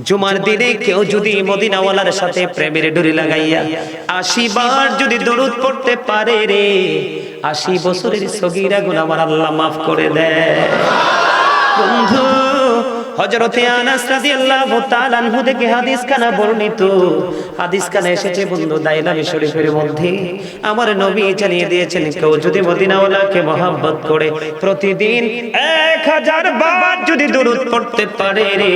জুমার দিনে কেউ যদি মদিনাওয়ালার সাথে প্রেমের ডুরি লাগাইয়া আশি বার যদি দরুদ পড়তে পারে রে আশি বছরের সগিরা গুণ আমার আল্লাহ মাফ করে দেয়। বন্ধু হযরতে আনাস রাদিয়াল্লাহু তাআলা আনহু থেকে হাদিস খানা বর্ণিত। হাদিস খানা এসেছে বন্ধু দাইলামি শরীফের মধ্যে। আমার নবী জানিয়ে দিয়েছেন কেউ যদি মদিনাওয়ালাকে মহব্বত করে প্রতিদিন এক হাজার বার যদি দরুদ পড়তে পারে রে।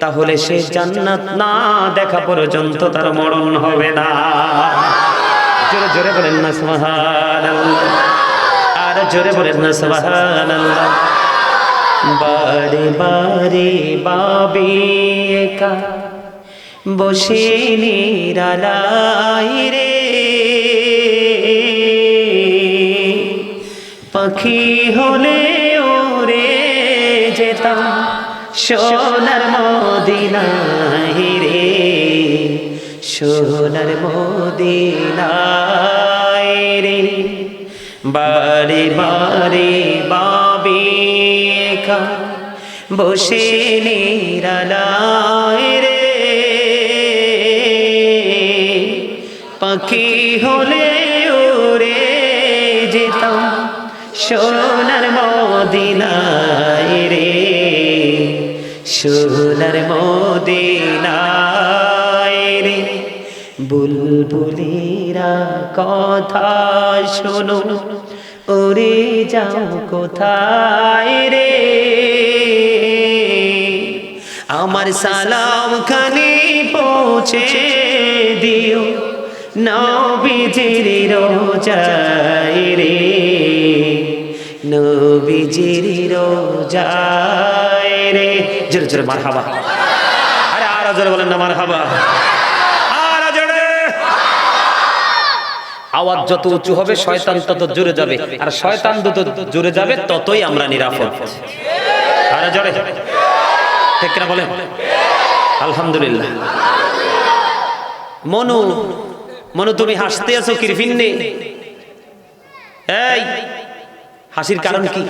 তাহলে সে জান্নাত না দেখা পর্যন্ত তার মরণ হবে না। জোরে জোরে বলেন না সুবহানাল্লাহ। আর জোরে বলেন না সুবহানাল্লাহ। বারে বারে বাবে একা বসে নিরালাই রে। পাখি হলে ওরে যেতাম। সোনার মদিনায় রে, সোনার মদিনায় রে। বারে বারে বাবে বসে নিরালায় রে। পাখি হলে ওরে যেতাম সোনার মদিনায় রে। সোনার মদিনায় রে, বুলবুলিরা কথা শোনো, ওরে যাও কোথায় রে? আমার সালাম খানি পৌঁছে দিও, নবীজির রোজায় রে, নবীজির রোজায় রে। জোরে জোরে মার হাবা আরে আর জোরে বলেন না মার হাবা আওয়াজ যত উঁচু হবে, শয়তান তত জোরে যাবে। আর শয়তান যত জোরে যাবে, ততই আমরা নিরাপদ। আর জোরে। ঠিক কিনা বলেন? আলহামদুলিল্লাহ। মনু মনু, তুমি হাসতে আছো কিরফিন নেই এই, হাসির কারণ কি?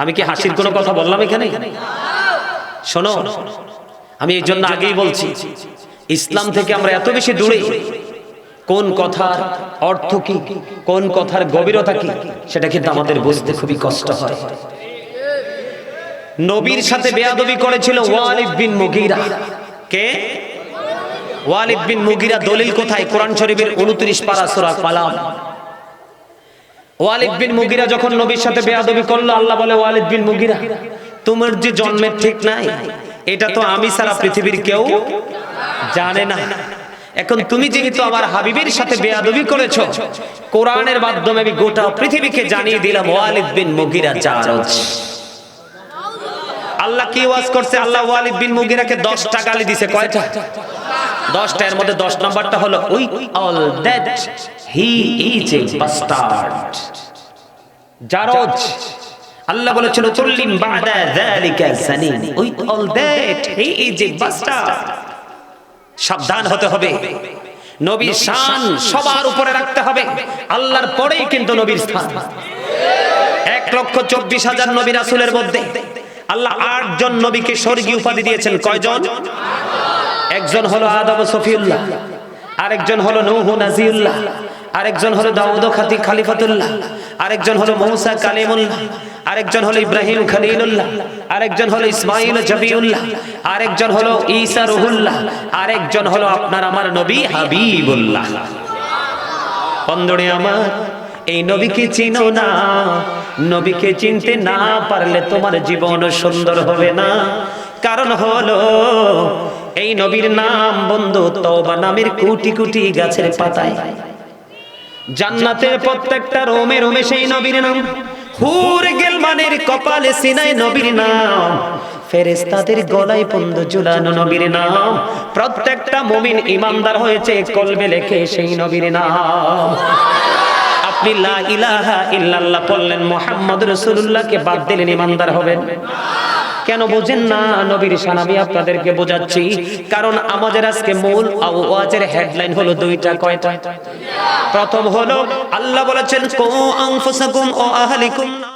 আমি কি হাসির কোনো কথা বললাম এখানে? শোনো, আমি এই জন্য আগেই বলছি, ইসলাম থেকে আমরা এত বেশি দূরে, কোন কথার অর্থ কি, কোন কথার গভীরতা কি, সেটা কিন্তু আমাদের বুঝতে খুবই কষ্ট হয়। নবীর সাথে বেয়াদবি করেছিল ওয়ালিদ বিন মুগিরা। কে? ওয়ালিদ বিন মুগিরা দলিল কোথায়? কোরআন শরীফের 29 পারা সূরা কালাম। ওয়ালিদ বিন মুগিরা যখন নবীর সাথে বেয়াদবি করল, আল্লাহ বলে, ওয়ালিদ বিন মুগিরা, তোমার যে জন্মের ঠিক নাই, এটা তো আমি সারা পৃথিবীর কেউ জানে না। এখন তুমি যেহেতু আমার হাবিবের সাথে বেয়াদবি করেছ, কোরআনের মাধ্যমে আমি গোটা পৃথিবীকে জানিয়ে দিলাম, ওয়ালিদ বিন মুগিরা জারজ আল্লাহ কি ওয়াজ করছে? আল্লাহ ওয়ালিদ বিন মুগিরাকে 10 টা গালি দিছে, কয়টা? 10 এর মধ্যে 10 নাম্বারটা হলো, we all that he is a bastard. জারজ Allah বলেছিল তুল্লিম বাদা যালিকা জানিন we all that he is a bastard. সাবধান হতে হবে। নবীর শান সবার উপরে রাখতে হবে। আল্লাহর পরেই কিন্তু নবীর স্থান। এক লক্ষ চব্বিশ হাজার নবী রাসুলের মধ্যে আল্লাহ আট জন নবীকে স্বর্গীয় উপাধি দিয়েছেন। কয়জন? একজন হলো আদম সফিউল্লাহ, আরেকজন হলো নৌহু নাজিউল্লাহ, আরেকজন হলো দাউদ খাতি খালিফাতুল্লাহ, আরেকজন হলো মৌসা কালিমুল্লাহ, আরেকজন হলো ইব্রাহিম খলিলুল্লাহ, আরেকজন হলো ইসমাইল জবিউল্লাহ, আরেকজন হলো ঈসা রুহুল্লাহ, আরেকজন হলো আপনার আমার নবী হাবিবুল্লাহ। বন্ধুরে আমার, এই নবীকে চিনো না, নবীকে চিনতে না পারলে তোমার জীবন সুন্দর হবে না। কারণ হলো এই নবীর নাম বন্ধু তওবা নামের কোটি কোটি গাছের পাতায়। জান্নাতের প্রত্যেকটা রোমে রোমে সেই নবীর নাম। হুর গেল গেলমানের কপালে সিনায় নবীর নাম। ফেরেস্তাদের গলায় পন্দ ঝুলানো নবীর নাম। প্রত্যেকটা মুমিন ইমানদার হয়েছে, কলবে লেখে সেই নবীর নাম। আপনি লা ইলাহা ইল্লাল্লাহ বললেন মুহাম্মদ রাসূলুল্লাহকে বাদ দিলেন, ইমানদার হবেন। কেন বোঝেন না? নবীর শান আমি আপনাদেরকে বোঝাচ্ছি। কারণ আমাদের আজকে মূল আওয়াজের হেডলাইন হলো দুইটা, কয়টা? প্রথম হলো, আল্লাহ বলেছেন কো আনফুসাকুম ও আহলিকুম।